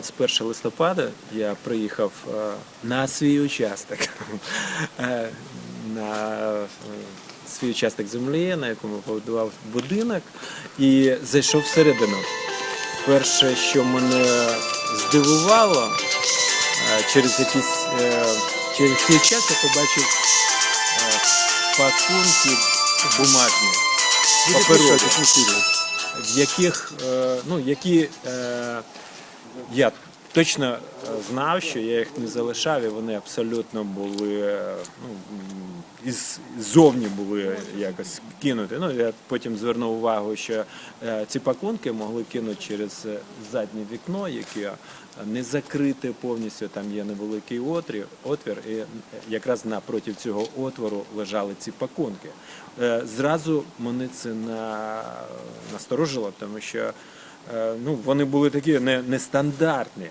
21 листопада я приїхав е, на свій участок, е, на е, свій участок землі, на якому побудував будинок, і зайшов всередину. Перше, що мене здивувало, е, через якийсь е, через цей час я побачив е, пакунки бумажні, паперові в яких ну, які я точно е, знав, що я їх не залишав, і вони абсолютно були е, ну, із зовні були якось кинуті. Ну я потім звернув увагу, що е, ці пакунки могли кинути через заднє вікно, яке не закрите повністю. Там є невеликий отвір, отвір, і якраз напроти цього отвору лежали ці пакунки. Зразу мене це на, насторожило, тому що ну, вони були такі не, нестандартні.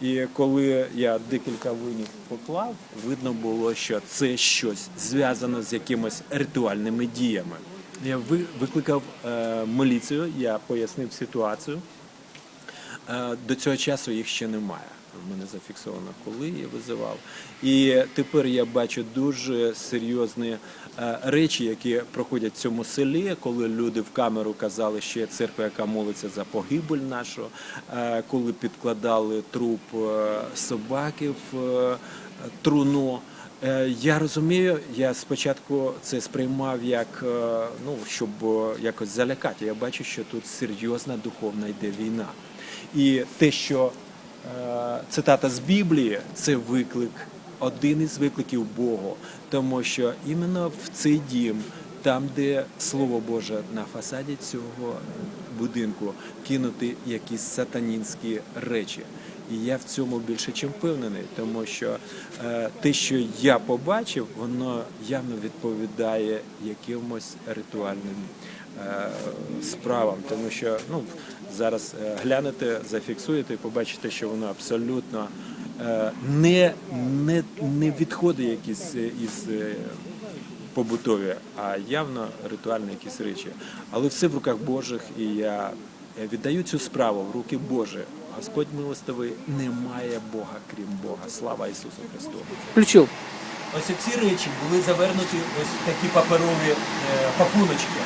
І коли я декілька винів поклав, видно було, що це щось зв'язано з якимись ритуальними діями. Я ви- викликав е, міліцію, я пояснив ситуацію. Е, До цього часу їх ще немає. В мене зафіксовано, коли я визивав. І тепер я бачу дуже серйозні е, речі, які проходять в цьому селі, коли люди в камеру казали, що є церква, яка молиться за погибель нашу, е, коли підкладали труп е, собаки в е, труну. Е, Я розумію, я спочатку це сприймав як е, ну, щоб е, якось залякати. Я бачу, що тут серйозна духовна йде війна. І те, що е, цитата з Біблії, це виклик, один із викликів Богу, тому що іменно в цей дім, там, де Слово Боже на фасаді цього будинку, кинути якісь сатанінські речі. І я в цьому більше чим впевнений, тому що е, те, що я побачив, воно явно відповідає якимось ритуальним е, справам. Тому що ну, зараз е, глянете, зафіксуєте і побачите, що воно абсолютно не, не, не відходи якісь е, із. е, побутові, а явно ритуальні якісь речі. Але все в руках Божих, і я віддаю цю справу в руки Божі. Господь милостивий, немає Бога крім Бога. Слава Ісусу Христу. Включил. Ось ці речі були завернуті ось в такі паперові е, пакуночки.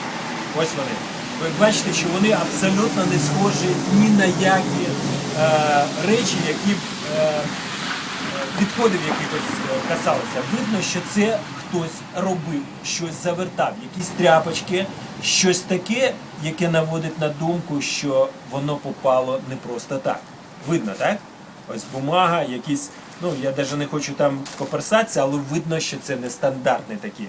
Ось вони. Ви бачите, що вони абсолютно не схожі ні на які е, речі, які е, відходів якихось е, касалися. Видно, що це хтось робив, щось завертав, якісь тряпочки, щось таке, яке наводить на думку, що воно попало не просто так. Видно, так? Ось бумага, якісь, ну я навіть не хочу там коперсатися, але видно, що це не стандартні такі.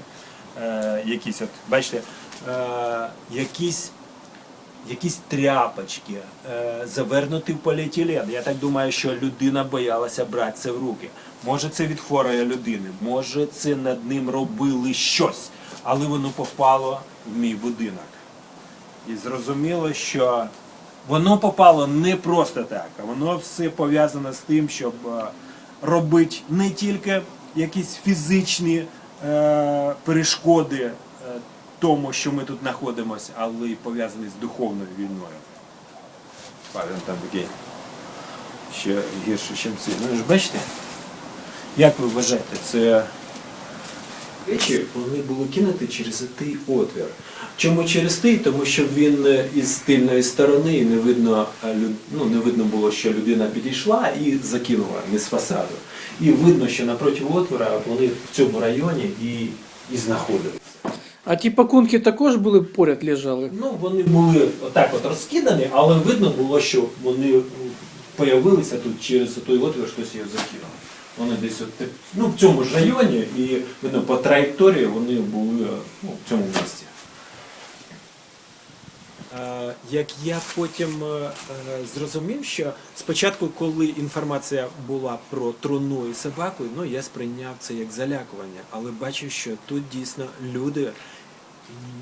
Е, якісь, от, бачите, е, якісь якісь тряпочки, е, завернуті в поліетилен. Я так думаю, що людина боялася брати це в руки. Може, це від хворої людини, може, це над ним робили щось, але воно попало в мій будинок. І зрозуміло, що воно попало не просто так, а воно все пов'язано з тим, щоб е, робити не тільки якісь фізичні е, перешкоди е, тому, що ми тут знаходимося, але й пов'язані з духовною війною. Павел там такий ще гірше, ніж ці. Ну ж бачите, як ви вважаєте, це речі вони були кинуті через той отвір. Чому через той? Тому що він із тильної сторони і не видно, ну, не видно було, що людина підійшла і закинула не з фасаду. І видно, що напроти отвора вони в цьому районі і, і знаходилися. А ті пакунки також були поряд лежали. Ну, вони були отак от розкидані, але видно було, що вони з'явилися тут через той отвір, хтось їх закинув. Вони десь от, ну, в цьому ж районі, і видно, по траєкторії вони були ну, в цьому місці. Е, Як я потім е, е, зрозумів, що спочатку, коли інформація була про труну і собаку, ну я сприйняв це як залякування, але бачив, що тут дійсно люди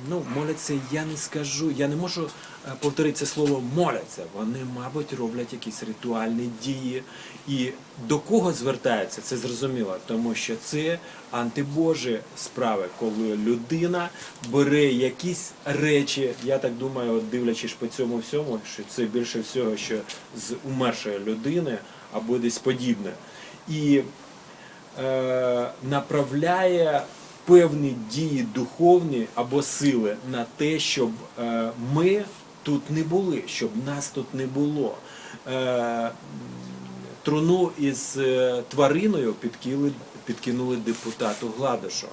ну, моляться, я не скажу, я не можу е, повторити це слово моляться. Вони, мабуть, роблять якісь ритуальні дії. І до кого звертаються, це зрозуміло, тому що це антибожі справи, коли людина бере якісь речі, я так думаю, дивлячись по цьому всьому, що це більше всього, що з умершої людини, або десь подібне. І е, направляє певні дії духовні або сили на те, щоб е, ми тут не були, щоб нас тут не було. Е, труну із е, твариною підкинули, підкинули депутату Гладишу.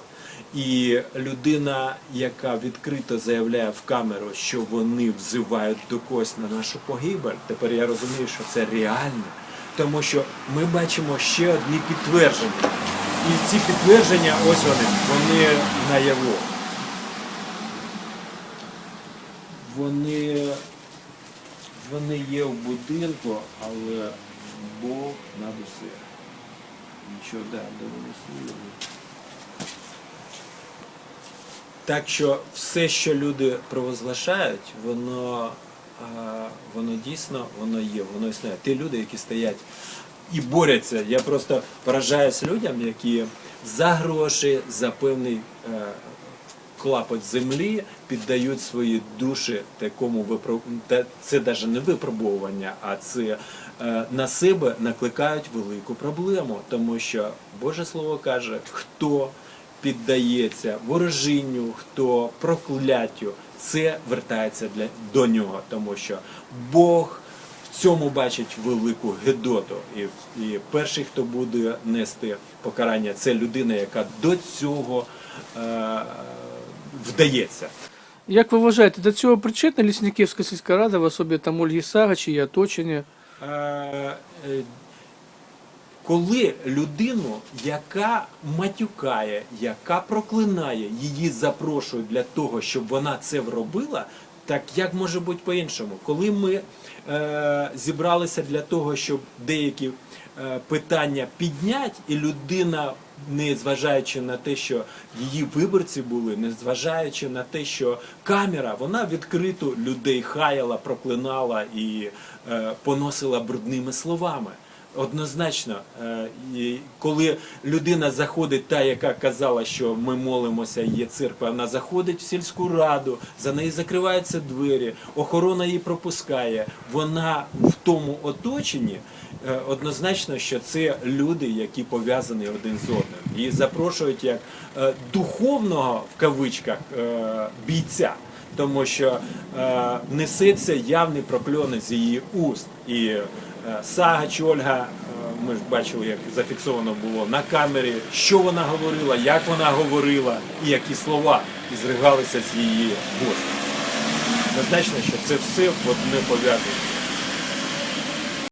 І людина, яка відкрито заявляє в камеру, що вони взивають до когось на нашу погибель, тепер я розумію, що це реально. Тому що ми бачимо ще одні підтвердження. І ці підтвердження, ось вони, вони наяву. Вони, вони є в будинку, але Бог над усе. Нічого, да, дивимось. Так що все, що люди провозглашають, воно, воно дійсно воно є, воно існує. Ті люди, які стоять і борються. Я просто поражаюсь людям, які за гроші, за певний е, клапоть землі піддають свої душі такому випро... це навіть не випробовування, а це е, на себе накликають велику проблему, тому що Боже Слово каже, хто піддається ворожінню, хто прокляттю, це вертається для, до нього, тому що Бог цьому бачить велику гидоту. І, і перший, хто буде нести покарання, це людина, яка до цього е, вдається. Як ви вважаєте, до цього причетна Лісниківська сільська рада в особі там Ольги Сагач і оточення? Е, е, коли людину, яка матюкає, яка проклинає, її запрошують для того, щоб вона це вробила, так як може бути по-іншому? Коли ми е, зібралися для того, щоб деякі е, питання підняти, і людина, не зважаючи на те, що її виборці були, не зважаючи на те, що камера, вона відкрито людей хаяла, проклинала і е, поносила брудними словами. Однозначно, е, коли людина заходить, та, яка казала, що ми молимося, є церква, вона заходить в сільську раду, за нею закриваються двері, охорона її пропускає. Вона в тому оточенні е, однозначно, що це люди, які пов'язані один з одним. Її запрошують як е, духовного в кавичках бійця тому що е, несеться явний прокльон з її уст. І Сагач Ольга, е, ми ж бачили, як зафіксовано було на камері, що вона говорила, як вона говорила, і які слова зригалися з її уст. Однозначно, що це все одне пов'язано.